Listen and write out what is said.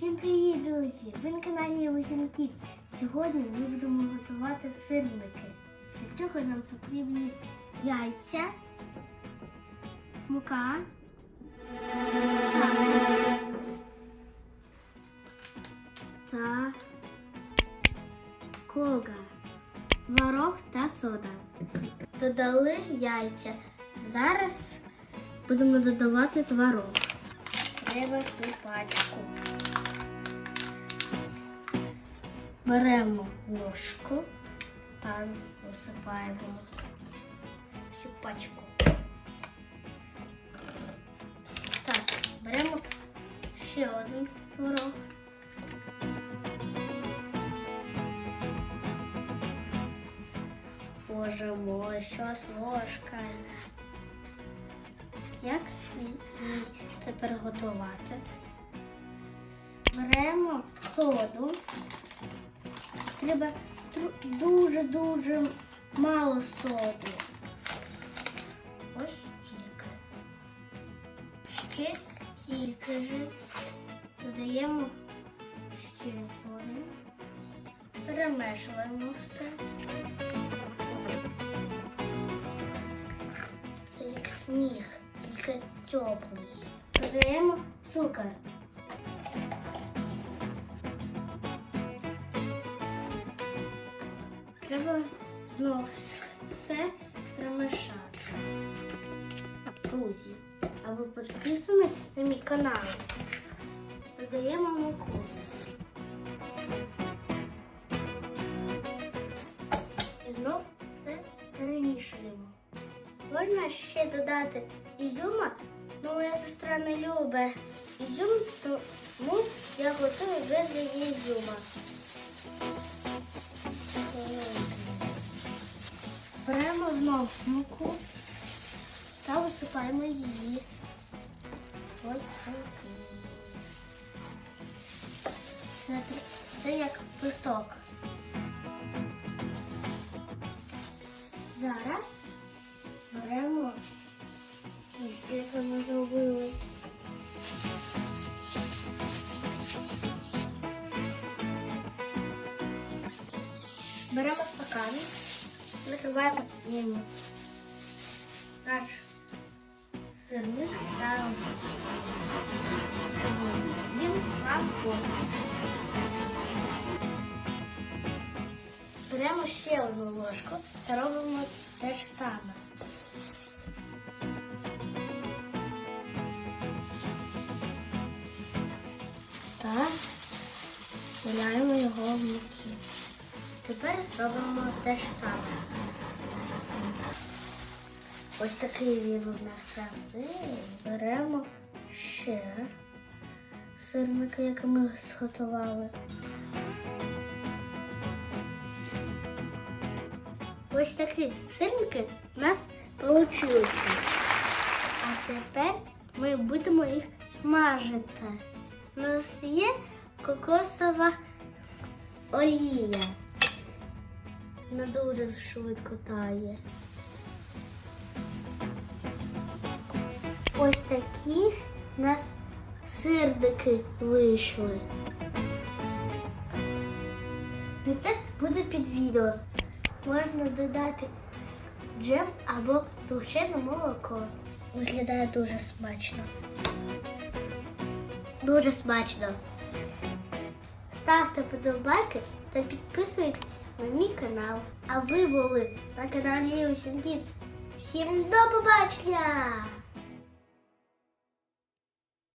Всім привіт, друзі! Ви на каналі Усім Kids. Сьогодні ми будемо готувати сирники. Для цього нам потрібні яйця, мука, сахар та кога, творог та сода. Додали яйця. Зараз будемо додавати творог. Треба всю пачку. Беремо ложку та висипаємо всю пачку. Так, беремо ще один творог. Боже мой, що з ложкою? Як її тепер готувати? Беремо соду. Треба дуже-дуже мало соди. Ось стільки. Ще стільки ж. Додаємо ще соди. Перемешуємо все. Це як сніг, тільки теплий. Додаємо цукор. Треба знов все перемішати. Друзі, а ви підписані на мій канал? Додаємо муку. І знов все перемішуємо. Можна ще додати ізюма, але моя сестра не любить ізюм, тому я готую без її ізюма. Знову муку та висипаємо її. Ось сюди. Це, як пісок. Зараз беремо тісто, яке ми зробили. Беремо накриваємо ним наш сирник та він рамку. Беремо ще одну ложку та робимо те ж саме. Та виляємо його в муки. Тепер робимо те ж саме. Ось такий він у нас красивий. Беремо ще сирники, які ми зготували. Ось такі сирники у нас вийшли. А тепер ми будемо їх смажити. У нас є кокосова олія. Вона дуже швидко тає. Ось такі у нас сирники вийшли. Рецепт буде під відео. Можна додати джем або товчене молоко. Виглядає дуже смачно. Дуже смачно. Ставте подобайки та підписуйтесь на мій канал. А ви були на каналі Kids. Всім до побачення!